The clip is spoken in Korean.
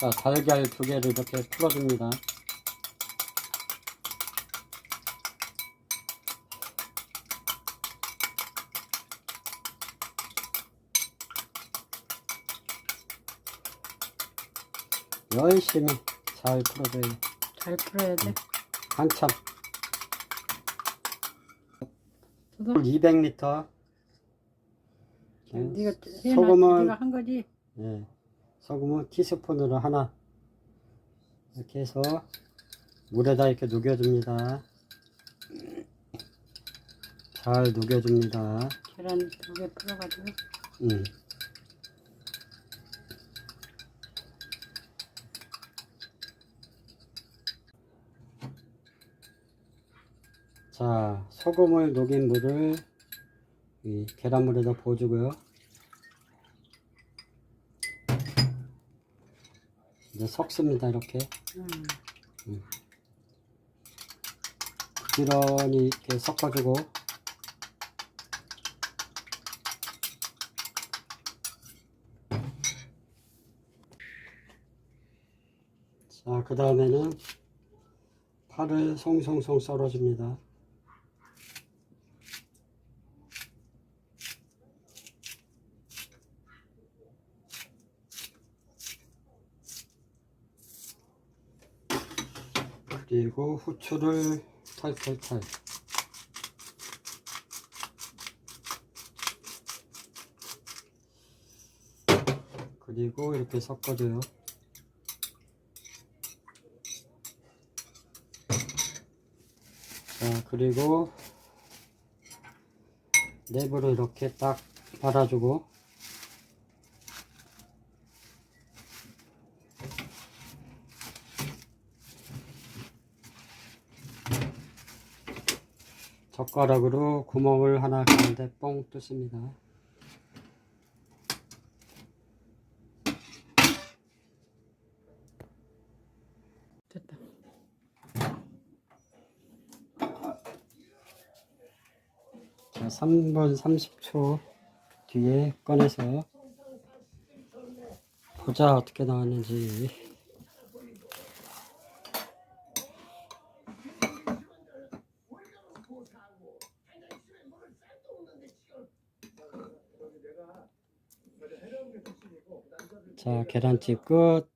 자, 달걀 두 개를 이렇게 풀어줍니다. 열심히 잘 풀어줘요. 잘 풀어야 돼. 한참. 그거 200리터. 네가 해놔. 소금은 네가 한 거지. 예, 소금은 티스푼으로 하나 이렇게 해서 물에다 이렇게 녹여줍니다. 잘 녹여줍니다. 계란 두 개 풀어가지고. 음. 자, 소금을 녹인 물을 이 계란물에다 부어주고요. 이제 섞습니다, 이렇게. 음. 부지런히 이렇게 섞어주고. 자, 그 다음에는 파를 송송송 썰어줍니다. 그리고 후추를 탈탈탈. 그리고 이렇게 섞어줘요. 자, 그리고 랩으로 이렇게 딱 발라주고 젓가락으로 구멍을 하나 가운데 뻥 뚫습니다. 됐다. 자, 3분 30초 뒤에 꺼내서 보자 어떻게 나왔는지. 자, 계란찜 끝.